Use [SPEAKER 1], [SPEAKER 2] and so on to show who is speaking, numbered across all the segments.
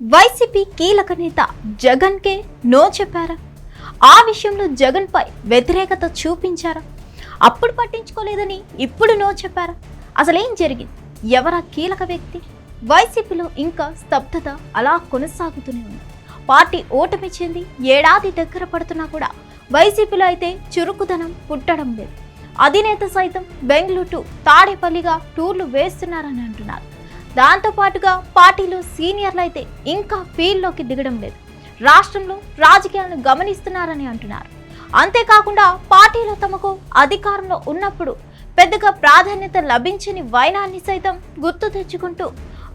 [SPEAKER 1] YCP కీలక నేత జగన్ కే no చెప్పారా? ఆ విషయంలో జగన్ పై వ్యతిరేకత చూపించారా? అప్పుడు పట్టించుకోలేదని ఇప్పుడు నో చెప్పారా? అసలేం జరిగింది? ఎవరా కీలక వ్యక్తి? వైసీపీలో ఇంకా స్తబ్దత అలా కొనసాగుతూనే ఉంది. పార్టీ ఓటమి చెంది ఏడాది దగ్గర పడుతున్నా కూడా వైసీపీలో అయితే చురుకుదనం పుట్టడం లేదు. అధినేత సైతం బెంగళూరు టు తాడేపల్లిగా టూర్లు వేస్తున్నారని అంటున్నారు. దాంతో పాటుగా పార్టీలో సీనియర్లు అయితే ఇంకా ఫీల్డ్లోకి దిగడం లేదు. రాష్ట్రంలో రాజకీయాలను గమనిస్తున్నారని అంటున్నారు. అంతేకాకుండా పార్టీలో తమకు అధికారంలో ఉన్నప్పుడు పెద్దగా ప్రాధాన్యత లభించని వైనాన్ని సైతం గుర్తు తెచ్చుకుంటూ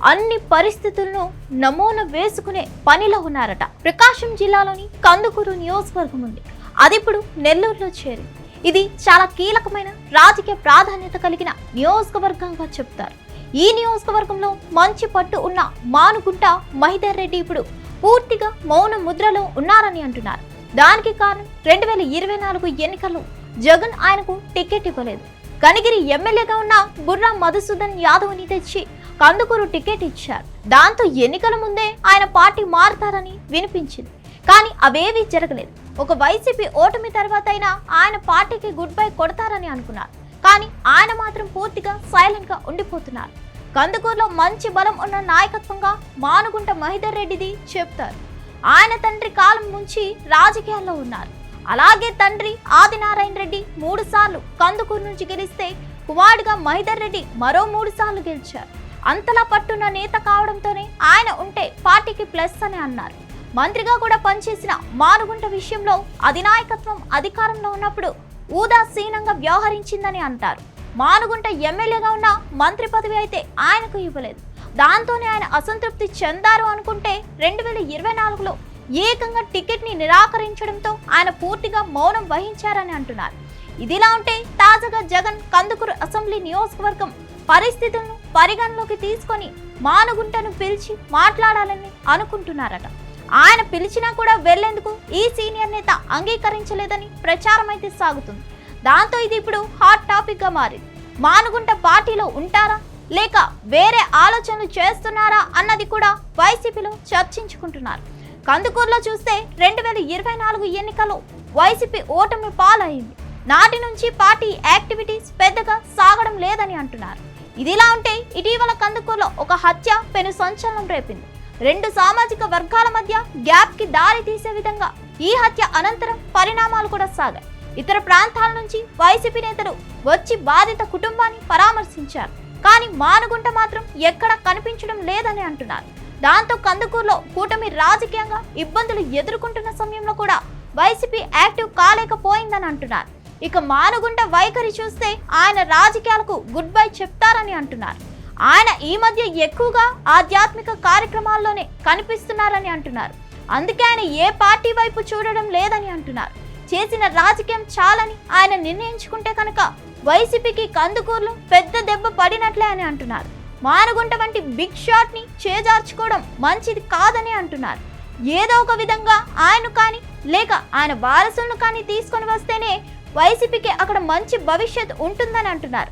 [SPEAKER 1] అన్ని పరిస్థితులను నమూనా వేసుకునే పనిలో ఉన్నారట. ప్రకాశం జిల్లాలోని కందుకూరు నియోజకవర్గం ఉంది. అది ఇప్పుడు నెల్లూరులో చేరింది. ఇది చాలా కీలకమైన రాజకీయ ప్రాధాన్యత కలిగిన నియోజకవర్గంగా చెప్తారు. ఈ నియోజకవర్గంలో మంచి పట్టు ఉన్న మానుకుంట మహిదర్ రెడ్డి ఇప్పుడు పూర్తిగా మౌన ముద్రలో ఉన్నారని అంటున్నారు. దానికి కారణం రెండు వేల ఇరవై నాలుగు ఎన్నికల్లో జగన్ ఆయనకు టికెట్ ఇవ్వలేదు. కనిగిరి ఎమ్మెల్యేగా ఉన్న బుర్రా మధుసూదన్ యాదవ్ని తెచ్చి కందుకూరు టికెట్ ఇచ్చారు. దాంతో ఎన్నికల ముందే ఆయన పార్టీ మారతారని వినిపించింది. కానీ అవేవీ జరగలేదు. ఒక వైసీపీ ఓటమి తర్వాత అయినా ఆయన పార్టీకి గుడ్ బై కొడతారని అనుకున్నారు. కానీ ఆయన మాత్రం పూర్తిగా సైలెంట్గా ఉండిపోతున్నారు. కందుకూరులో మంచి బలం ఉన్న నాయకత్వంగా మానుగుంట మహిదర్ రెడ్డిది చెప్తారు. ఆయన తండ్రి కాలం నుంచి రాజకీయాల్లో ఉన్నారు. అలాగే తండ్రి ఆదినారాయణ రెడ్డి మూడు సార్లు కందుకూరు నుంచి గెలిస్తే కుమారుడుగా మహిదర్ రెడ్డి మరో మూడు సార్లు గెలిచారు. అంతలా పట్టున్న నేత కావడంతోనే ఆయన ఉంటే పార్టీకి ప్లస్ అని అన్నారు. మంత్రిగా కూడా పనిచేసిన మానుగుంట విషయంలో అధినాయకత్వం అధికారంలో ఉన్నప్పుడు ఉదాసీనంగా వ్యవహరించిందని అంటారు. మానుగుంట ఎమ్మెల్యేగా ఉన్న మంత్రి పదవి అయితే ఆయనకు ఇవ్వలేదు. దాంతోనే ఆయన అసంతృప్తి చెందారు అనుకుంటే రెండు వేల ఇరవై నాలుగులో ఏకంగా టికెట్ని నిరాకరించడంతో ఆయన పూర్తిగా మౌనం వహించారని అంటున్నారు. ఇదిలా ఉంటే తాజాగా జగన్ కందుకూరు అసెంబ్లీ నియోజకవర్గం పరిస్థితులను పరిగణలోకి తీసుకొని మానుగుంటను పిలిచి మాట్లాడాలని అనుకుంటున్నారట. ఆయన పిలిచినా కూడా వెళ్ళేందుకు ఈ సీనియర్ నేత అంగీకరించలేదని ప్రచారం అయితే సాగుతుంది. దాంతో ఇది ఇప్పుడు హాట్ టాపిక్గా మారింది. మానుగుంట పార్టీలో ఉంటారా? లేక వేరే ఆలోచనలు చేస్తున్నారా అన్నది కూడా వైసీపీలో చర్చించుకుంటున్నారు. కందుకూరులో చూస్తే రెండు వేల ఇరవై నాలుగు ఎన్నికల్లో వైసీపీ ఓటమి పాలైంది. నాటి నుంచి పార్టీ యాక్టివిటీస్ పెద్దగా సాగడం లేదని అంటున్నారు. ఇదిలా ఉంటే ఇటీవల కందుకూరులో ఒక హత్య పెను సంచలనం రేపింది. రెండు సామాజిక వర్గాల మధ్య గ్యాప్కి దారి తీసే విధంగా ఈ హత్య అనంతరం పరిణామాలు కూడా సాగాయి. ఇతర ప్రాంతాల నుంచి వైసీపీ నేతలు వచ్చి బాధిత కుటుంబాన్ని పరామర్శించారు. కానీ మానుగుంట మాత్రం ఎక్కడ కనిపించడం లేదని అంటున్నారు. దాంతో కందుకూరులో కూటమి రాజకీయంగా ఇబ్బందులు ఎదుర్కొంటున్న సమయంలో కూడా వైసీపీ యాక్టివ్ కాలేకపోయిందని అంటున్నారు. ఇక మానుగుంట వైఖరి చూస్తే ఆయన రాజకీయాలకు గుడ్ బై చెప్తారని అంటున్నారు. ఆయన ఈ మధ్య ఎక్కువగా ఆధ్యాత్మిక కార్యక్రమాల్లోనే కనిపిస్తున్నారని అంటున్నారు. అందుకే ఆయన ఏ పార్టీ వైపు చూడడం లేదని అంటున్నారు. చేసిన రాజకీయం చాలని ఆయన నిర్ణయించుకుంటే కనుక వైసీపీకి కందుకూరులు పెద్ద దెబ్బ పడినట్లే అని అంటున్నారు. మానగుంట వంటి బిగ్ షాట్ని చేజార్చుకోవడం మంచిది కాదని అంటున్నారు. ఏదో ఒక విధంగా ఆయన కానీ లేక ఆయన వారసులను కానీ తీసుకొని వస్తేనే వైసీపీకి అక్కడ మంచి భవిష్యత్ ఉంటుందని అంటున్నారు.